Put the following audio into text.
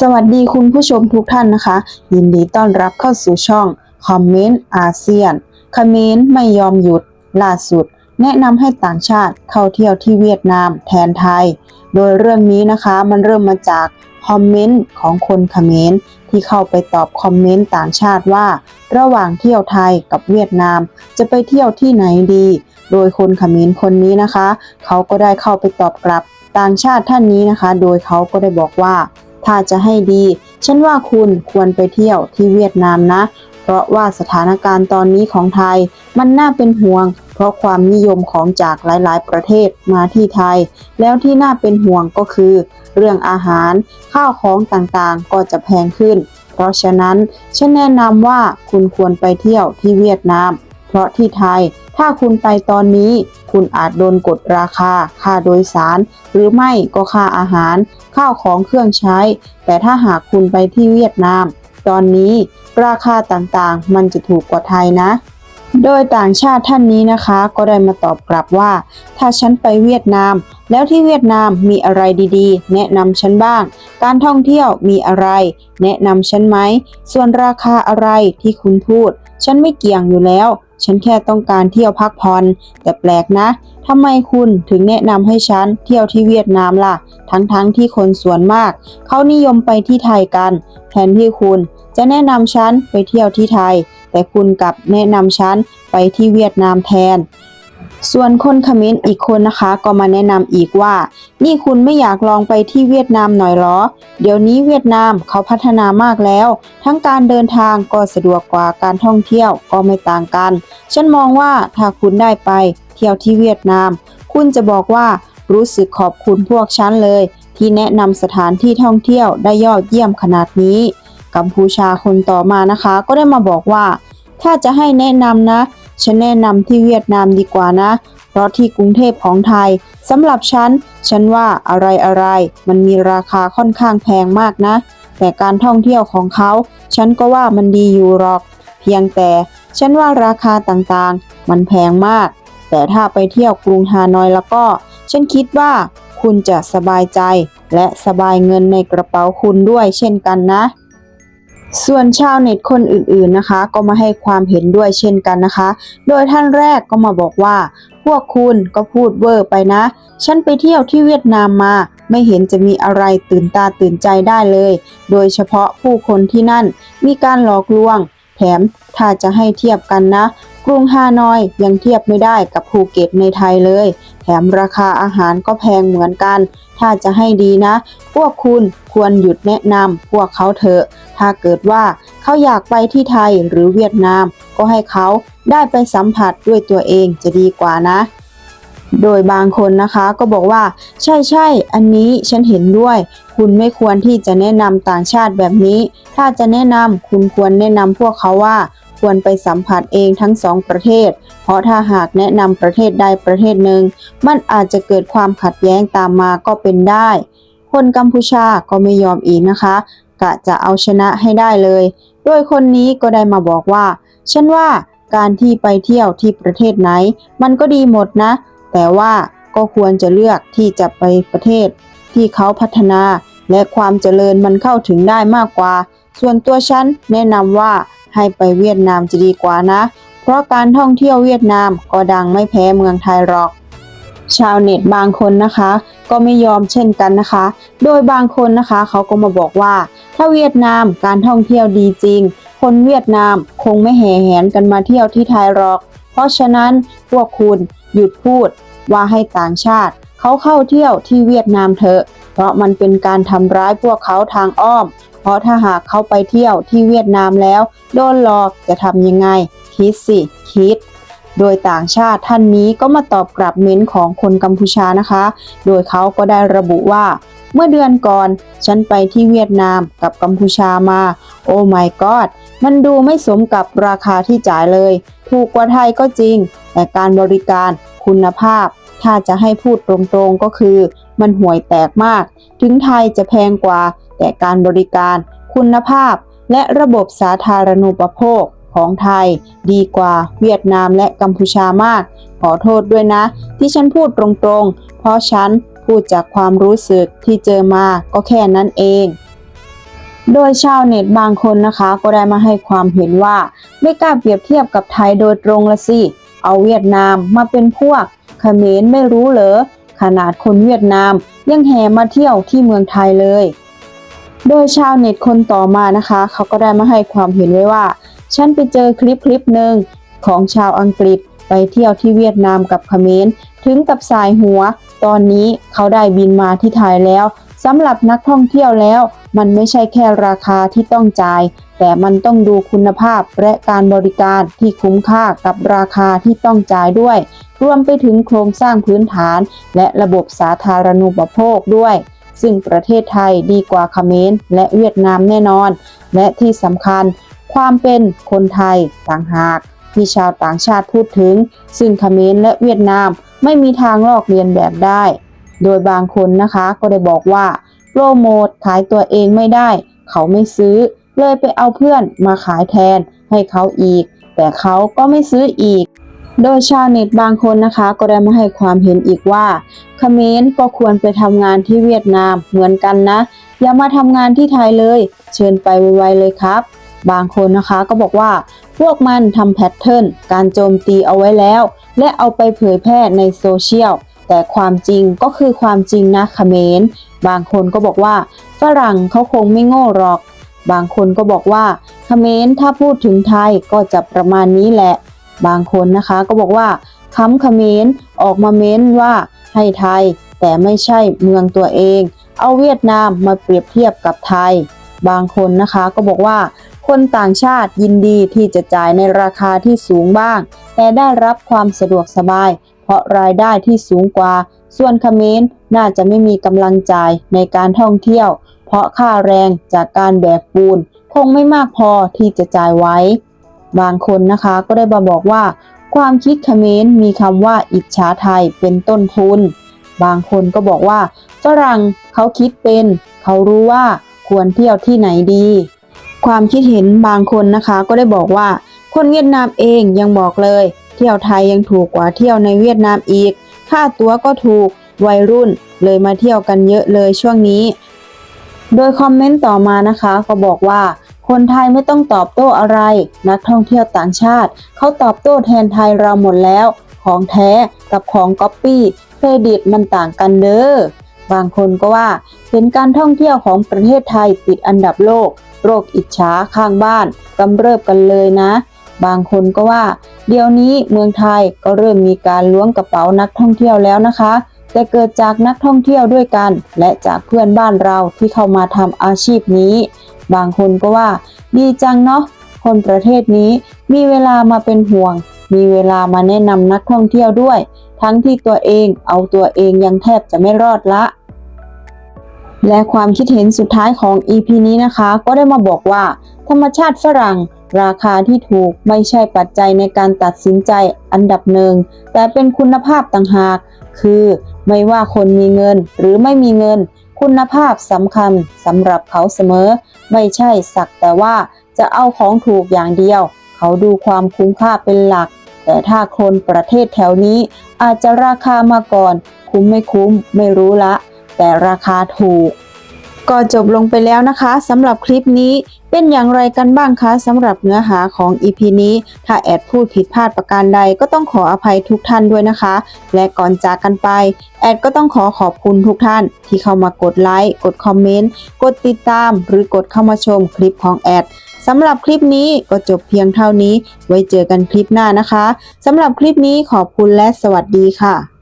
สวัสดีคุณผู้ชมทุกท่านนะคะ ยินดีต้อนรับเข้าสู่ช่องคอมเมนต์อาเซียนคอมเมนต์ไม่ยอมหยุดล่าสุด แนะนำให้ต่างชาติเข้าเที่ยวที่เวียดนามแทนไทย โดยเรื่องนี้นะคะมันเริ่มมาจากคอมเมนต์ของคนคอมเขมรที่เข้าไปตอบคอมเมนต์ต่างชาติว่า ระหว่างเที่ยวไทยกับเวียดนาม จะไปเที่ยวที่ไหนดี โดยคนคอมเขมรคนนี้นะคะ เขาก็ได้เข้าไปตอบกลับต่างชาติท่านนี้นะคะ โดยเขาก็ได้บอกว่า ถ้าจะให้ดี ฉันว่าคุณควรไปเที่ยวที่เวียดนามนะ เพราะว่าสถานการณ์ตอนนี้ของไทย มันน่าเป็นห่วง เพราะความนิยมของจากหลาย ๆ ประเทศมาที่ไทย แล้วที่น่าเป็นห่วงก็คือ เรื่องอาหาร ข้าวของต่างๆ ก็จะแพงขึ้น เพราะฉะนั้นฉันแนะนำว่าคุณควรไปเที่ยวที่เวียดนาม ราะที่ไทย ถ้าคุณไปตอนนี้ คุณอาจโดนกดราคา ค่าโดยสาร หรือไม่ก็ค่าอาหาร ข้าวของเครื่องใช้ แต่ถ้าหากคุณไปที่เวียดนาม ตอนนี้ราคาต่างๆ มันจะถูกกว่าไทยนะโดยต่างชาติท่านนี้นะคะก็ได้มาตอบกลับว่า ถ้าฉันไปเวียดนาม แล้วที่เวียดนามมีอะไรดีๆ แนะนำฉันบ้าง การท่องเที่ยวมีอะไร แนะนำฉันไหม ส่วนราคาอะไรที่คุณพูด ฉันไม่เกี่ยงอยู่แล้ว ฉันแค่ต้องการเที่ยวพักผ่อนแต่แปลกนะทำไมคุณถึงแนะนำให้ฉันเที่ยวที่เวียดนามล่ะ ทั้งๆทที่คนส่วนมาก เขานิยมไปที่ไทยกัน แทนที่คุณจะแนะนำฉันไปเที่ยวที่ไทย แต่คุณกลับแนะนำฉันไปที่เวียดนามแทน ส่วนคนเขมรอีกคนนะคะ ก็มาแนะนำอีกว่า นี่คุณไม่อยากลองไปที่เวียดนามหน่อยหรอ เดี๋ยวนี้เวียดนามเขาพัฒนามากแล้ว ทั้งการเดินทางก็สะดวกกว่าการท่องเที่ยวก็ไม่ต่างกัน ฉันมองว่าถ้าคุณได้ไปเที่ยวที่เวียดนาม คุณจะบอกว่ารู้สึกขอบคุณพวกฉันเลย ที่แนะนำสถานที่ท่องเที่ยวได้ยอดเยี่ยมขนาดนี้กัมพูชาคนต่อมานะคะ ก็ได้มาบอกว่า ถ้าจะให้แนะนำนะ ฉันแนะนำที่เวียดนามดีกว่านะ เพราะที่กรุงเทพของไทยสำหรับฉัน ฉันว่าอะไรอะไรมันมีราคาค่อนข้างแพงมากนะ แต่การท่องเที่ยวของเขา ฉันก็ว่ามันดีอยู่หรอก เพียงแต่ฉันว่าราคาต่างๆ มันแพงมาก แต่ถ้าไปเที่ยวกรุงฮานอยแล้วก็ ฉันคิดว่าคุณจะสบายใจและสบายเงินในกระเป๋าคุณด้วยเช่นกันนะ ส่วนชาวเน็ตคนอื่นๆนะคะ ก็มาให้ความเห็นด้วยเช่นกันนะคะ โดยท่านแรกก็มาบอกว่า พวกคุณก็พูดเวอร์ไปนะ ฉันไปเที่ยวที่เวียดนามมา ไม่เห็นจะมีอะไรตื่นตาตื่นใจได้เลย โดยเฉพาะผู้คนที่นั่นมีการหลอกลวง แถมถ้าจะให้เทียบกันนะ กรุงฮานอยยังเทียบไม่ได้กับภูเก็ตในไทยเลย แถมราคาอาหารก็แพงเหมือนกัน ถ้าจะให้ดีนะ พวกคุณควรหยุดแนะนำพวกเขาเถอะ ถ้าเกิดว่าเขาอยากไปที่ไทยหรือเวียดนาม ก็ให้เขาได้ไปสัมผัสด้วยตัวเองจะดีกว่านะ โดยบางคนนะคะก็บอกว่า ใช่ใช่อันนี้ฉันเห็นด้วย คุณไม่ควรที่จะแนะนำต่างชาติแบบนี้ ถ้าจะแนะนำคุณควรแนะนำพวกเขาว่าควรไปสัมผัสเองทั้งสองประเทศ เพราะถ้าหากแนะนำประเทศใดประเทศหนึ่ง มันอาจจะเกิดความขัดแย้งตามมาก็เป็นได้ คนกัมพูชาก็ไม่ยอมอีกนะคะ กะจะเอาชนะให้ได้เลย โดยคนนี้ก็ได้มาบอกว่า ฉันว่าการที่ไปเที่ยวที่ประเทศไหน มันก็ดีหมดนะ แต่ว่าก็ควรจะเลือกที่จะไปประเทศ ที่เขาพัฒนาและความเจริญมันเข้าถึงได้มากกว่า ส่วนตัวฉันแนะนำว่าให้ไปเวียดนามจะดีกว่านะ เพราะการท่องเที่ยวเวียดนามก็ดังไม่แพ้เมืองไทยหรอก ชาวเน็ตบางคนนะคะ ก็ไม่ยอมเช่นกันนะคะ โดยบางคนนะคะ เขาก็มาบอกว่า ถ้าเวียดนามการท่องเที่ยวดีจริง คนเวียดนามคงไม่แห่แหนกันมาเที่ยวที่ไทยหรอก เพราะฉะนั้นพวกคุณหยุดพูดว่าให้ต่างชาติ เขาเข้าเที่ยวที่เวียดนามเถอะ เพราะมันเป็นการทำร้ายพวกเขาทางอ้อม เพราะถ้าหากเขาไปเที่ยวที่เวียดนามแล้ว โดนหลอกจะทำยังไง คิดสิคิดโดยต่างชาติท่านนี้ก็มาตอบกลับเม้นของคนกัมพูชานะคะ โดยเขาก็ได้ระบุว่า เมื่อเดือนก่อน ฉันไปที่เวียดนามกับกัมพูชามา โอ้ my god มันดูไม่สมกับราคาที่จ่ายเลย ถูกกว่าไทยก็จริง แต่การบริการคุณภาพ ถ้าจะให้พูดตรงๆก็คือ มันห่วยแตกมาก ถึงไทยจะแพงกว่า แต่การบริการ คุณภาพ และระบบสาธารณูปโภคของไทย ดีกว่าเวียดนามและกัมพูชามาก ขอโทษด้วยนะ ที่ฉันพูดตรงๆ เพราะฉัน พูดจากความรู้สึกที่เจอมาก็แค่นั้นเอง โดยชาวเน็ตบางคนนะคะก็ได้มาให้ความเห็นว่า ไม่กล้าเปรียบเทียบกับไทยโดยตรงละสิ เอาเวียดนามมาเป็นพวกเขมรไม่รู้เหรอขนาดคนเวียดนามยังแห่มาเที่ยวที่เมืองไทยเลย โดยชาวเน็ตคนต่อมานะคะ เขาก็ได้มาให้ความเห็นไว้ว่า ฉันไปเจอคลิปคลิปหนึ่งของชาวอังกฤษไปเที่ยวที่เวียดนามกับเขมรถึงกับสายหัว ตอนนี้เขาได้บินมาที่ไทยแล้วสำหรับนักท่องเที่ยวแล้ว มันไม่ใช่แค่ราคาที่ต้องจ่าย แต่มันต้องดูคุณภาพและการบริการที่คุ้มค่ากับราคาที่ต้องจ่ายด้วย รวมไปถึงโครงสร้างพื้นฐาน และระบบสาธารณูปโภคด้วย ซึ่งประเทศไทยดีกว่าเขมรและเวียดนามแน่นอน และที่สำคัญ ความเป็นคนไทยต่างหาก ที่ชาวต่างชาติพูดถึง ซึ่งเขมรและเวียดนามไม่มีทางลอกเลียนแบบได้ โดยบางคนนะคะก็ได้บอกว่าโปรโมทขายตัวเองไม่ได้ เขาไม่ซื้อ เลยไปเอาเพื่อนมาขายแทนให้เขาอีก แต่เขาก็ไม่ซื้ออีก โดยชาวเน็ตบางคนนะคะก็ได้มาให้ความเห็นอีกว่าเขมรก็ควรไปทำงานที่เวียดนามเหมือนกันนะ อย่ามาทำงานที่ไทยเลย เชิญไปไวๆเลยครับ บางคนนะคะก็บอกว่าพวกมันทำแพทเทิร์นการโจมตีเอาไว้แล้ว และเอาไปเผยแพร่ในโซเชียลแต่ความจริงก็คือความจริงนะคเมรบางคนก็บอกว่าฝรั่งเขาคงไม่โง่หรอก บางคนก็บอกว่าคเมรถ้าพูดถึงไทยก็จะประมาณนี้แหละ บางคนนะคะก็บอกว่าคำเมรออกมาเม้นว่าให้ไทย แต่ไม่ใช่เมืองตัวเอง เอาเวียดนามมาเปรียบเทียบกับไทย บางคนนะคะก็บอกว่า คนต่างชาติยินดีที่จะจ่ายในราคาที่สูงบ้าง แต่ได้รับความสะดวกสบาย เพราะรายได้ที่สูงกว่า ส่วนเขมรน่าจะไม่มีกำลังจ่ายในการท่องเที่ยว เพราะค่าแรงจากการแบกปูน คงไม่มากพอที่จะจ่ายไว้ บางคนนะคะก็ได้มาบอกว่า ความคิดเขมรมีคำว่าอิจฉาไทยเป็นต้นทุน บางคนก็บอกว่าฝรั่งเขาคิดเป็น เขารู้ว่าควรเที่ยวที่ไหนดี ความคิดเห็นบางคนนะคะก็ได้บอกว่า คนเวียดนามเองยังบอกเลย เที่ยวไทยยังถูกกว่าเที่ยวในเวียดนามอีก ค่าตั๋วก็ถูกวัยรุ่นเลยมาเที่ยวกันเยอะเลยช่วงนี้ โดยคอมเมนต์ต่อมานะคะก็บอกว่า คนไทยไม่ต้องตอบโต้อะไร นักท่องเที่ยวต่างชาติ เขาตอบโต้แทนไทยเราหมดแล้ว ของแท้กับของก๊อปปี้เครดิตมันต่างกันเด้อบางคนก็ว่า เห็นการท่องเที่ยวของประเทศไทยติดอันดับโลก โรคอิจฉาข้างบ้านกำเริบกันเลยนะ บางคนก็ว่า เดี๋ยวนี้เมืองไทยก็เริ่มมีการล้วงกระเป๋านักท่องเที่ยวแล้วนะคะ แต่เกิดจากนักท่องเที่ยวด้วยกัน และจากเพื่อนบ้านเราที่เข้ามาทำอาชีพนี้ บางคนก็ว่า ดีจังเนาะคนประเทศนี้มีเวลามาเป็นห่วง มีเวลามาแนะนำนักท่องเที่ยวด้วย ทั้งที่ตัวเองเอาตัวเองยังแทบจะไม่รอดละ และความคิดเห็นสุดท้ายของ EP นี้นะคะ ก็ได้มาบอกว่า ธรรมชาติฝรั่ง ราคาที่ถูกไม่ใช่ปัจจัยในการตัดสินใจอันดับหนึ่ง แต่เป็นคุณภาพต่างหาก คือไม่ว่าคนมีเงินหรือไม่มีเงิน คุณภาพสำคัญสำหรับเขาเสมอ ไม่ใช่สักแต่ว่าจะเอาของถูกอย่างเดียว เขาดูความคุ้มค่าเป็นหลัก แต่ถ้าคนประเทศแถวนี้ อาจจะราคามาก่อน คุ้มไม่คุ้มไม่รู้ละ แต่ราคาถูก ก็จบลงไปแล้วนะคะสำหรับคลิปนี้เป็นอย่างไรกันบ้างคะสำหรับเนื้อหาของ EP นี้ ถ้าแอดพูดผิดพลาดประการใดก็ต้องขออภัยทุกท่านด้วยนะคะ และก่อนจากกันไป แอดก็ต้องขอขอบคุณทุกท่าน ที่เข้ามากดไลค์กดคอมเมนต์กดติดตาม หรือกดเข้ามาชมคลิปของแอดสำหรับคลิปนี้ก็จบเพียงเท่านี้ ไว้เจอกันคลิปหน้านะคะสำหรับคลิปนี้ขอบคุณและสวัสดีค่ะ